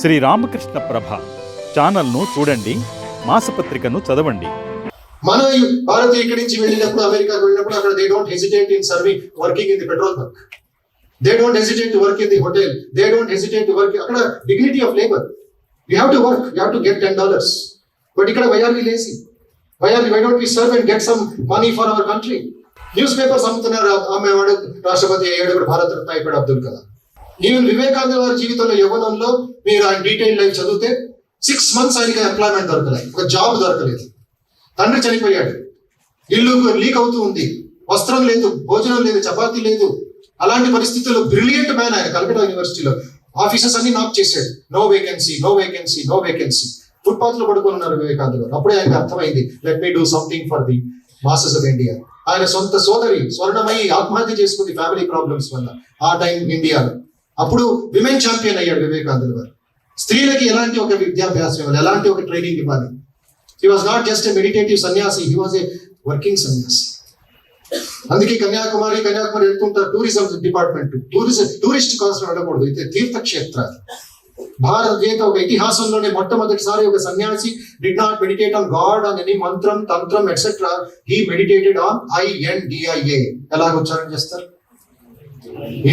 శ్రీ రామకృష్ణ ప్రభ ఛానల్ను చూడండి మాసపత్రికను చదవండి. మన భారత్ ఇక్కడి నుంచి వెళ్ళినప్పుడు అమెరికాకు వెళ్ళినప్పుడు అక్కడ they don't hesitate in serving working in the petrol bunk they don't hesitate to work in the hotel they don't hesitate to work అక్కడ dignity of labour you have to work you have to get ten dollars but ఇక్కడ why are we lazy why are why don't we serve and get some money for our country newspapers అమ్ముతున్నారు. ఆమె రాష్ట్రపతి ఏడుగురు భారత రత్న అయిపోయాడు Abdul Kalam. Even Vivekananda గారి జీవితంలో యవ్వనంలో మీరు ఆయన డీటెయిల్ లైఫ్ చదివితే సిక్స్ మంత్స్ ఆయనకి ఎంప్లాయ్మెంట్ దొరకలేదు. ఒక జాబ్ దొరకలేదు. తండ్రి చనిపోయాడు. ఇల్లు లీక్ అవుతూ ఉంది. వస్త్రం లేదు భోజనం లేదు చపాతీ లేదు. అలాంటి పరిస్థితుల్లో బ్రిలియంట్ మ్యాన్ ఆయన కల్కటా యూనివర్సిటీలో ఆఫీసెస్ అన్ని నాక్ చేశాడు. No vacancy no vacancy no vacancy ఫుట్పాత్లో పడుకొని ఉన్నారు వివేకానంద గారు. అప్పుడే ఆయనకు అర్థమైంది let me do something for the masses of India ఆయన సొంత సోదరి స్వర్ణమై ఆత్మహత్య చేసుకుంది ఫ్యామిలీ ప్రాబ్లమ్స్ వల్ల. ఆ టైం ఇండియాలో. అప్పుడు విమెన్ ఛాంపియన్ అయ్యాడు వివేకానంద గారు స్త్రీలకి ఎలాంటి ఒక విద్యాభ్యాసం ఇవ్వాలి? ఎలాంటి ఒక ట్రైనింగ్ ఇవ్వాలి? He was not just a meditative sannyasi he was a working sannyasi. అందుకే కన్యాకుమారి కన్యాకుమారి వెళ్తుంటారు టూరిజం డిపార్ట్మెంట్. టూరిజం టూరిస్ట్ కోసం వెళ్ళకూడదు అయితే తీర్థక్షేత్రాలు. భారతదేశ ఒక ఇతిహాసంలోనే మొట్టమొదటిసారి ఒక సన్యాసి did not meditate on God on any mantra tantra etcetera he meditated on I N D I A ఎలాగ ఉచ్చారణ చేస్తారు?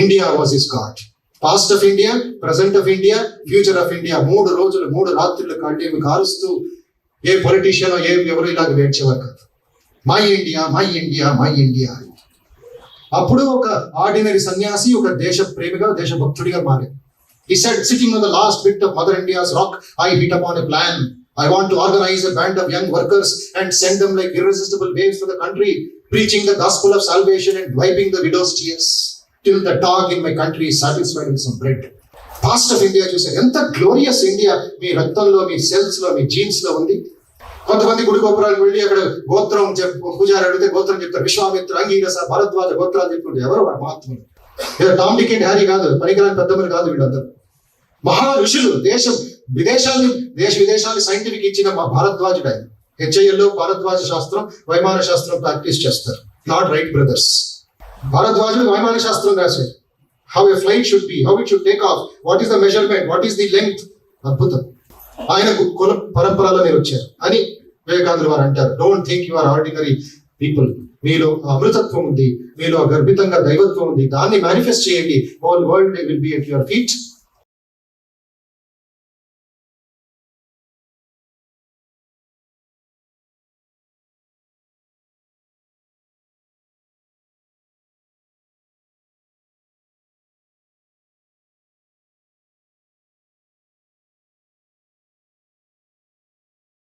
India was his God past of India present of India future of India మూడు రోజులు మూడు రాత్రులు కళ్ళేమి కారుస్తూ ఏ politician ఏ ఎవరు ఇలాగ వేడ్చేవారు కాదు my India my India my India అప్పుడు ఒక ఆర్డినరీ సన్యాసి ఒక దేశ ప్రేమిగా దేశభక్తుడిగా మారాడు He said, sitting on the last bit of Mother India's rock, I hit upon a plan. I want to organize a band of young workers and send them like irresistible waves to the country, preaching the gospel of salvation and wiping the widow's tears, till the dog in my country satisfied with some bread past of India చూసారు ఎంత glorious India మీ రక్తంలో మీ సెల్స్లో మీ జీన్స్లో ఉంది. కొంతమంది గుడి గోపురాలకు వెళ్ళి అక్కడ గోత్రం చెప్పు పూజారి అడిగితే గోత్రం చెప్తారు. విశ్వామిత్ర అంగీరస భరద్వాజ గోత్రాలు చెప్పుకుంటే ఎవరు వాడు మహాత్ములు. టామ్ అండ్ హ్యారీ కాదు పనికిరాని పెద్దమని కాదు వీళ్ళందరూ. మహా ఋషులు దేశం విదేశాన్ని దేశ విదేశాన్ని సైంటిఫిక్ ఇచ్చిన మా భారద్వాజుడు ఆయన. హెచ్ఐఎల్లో భారద్వాజ శాస్త్రం వైమాన శాస్త్రం ప్రాక్టీస్ చేస్తారు. నాట్ రైట్ బ్రదర్స్ భారద్వాజుడు వైమాన శాస్త్రం రాశాడు how a flight should be how it should take off what is the measurement what is the length అద్భుతం. ఆయన కుల పరంపరలో మీరు వచ్చారు. అని వివేకానంద వారు అంటారు. Don't think you are ordinary people మీలో అమృతత్వం ఉంది. మీలో గర్భితంగా దైవత్వం ఉంది. దాన్ని మేనిఫెస్ట్ చేయండి. Whole world will be at your feet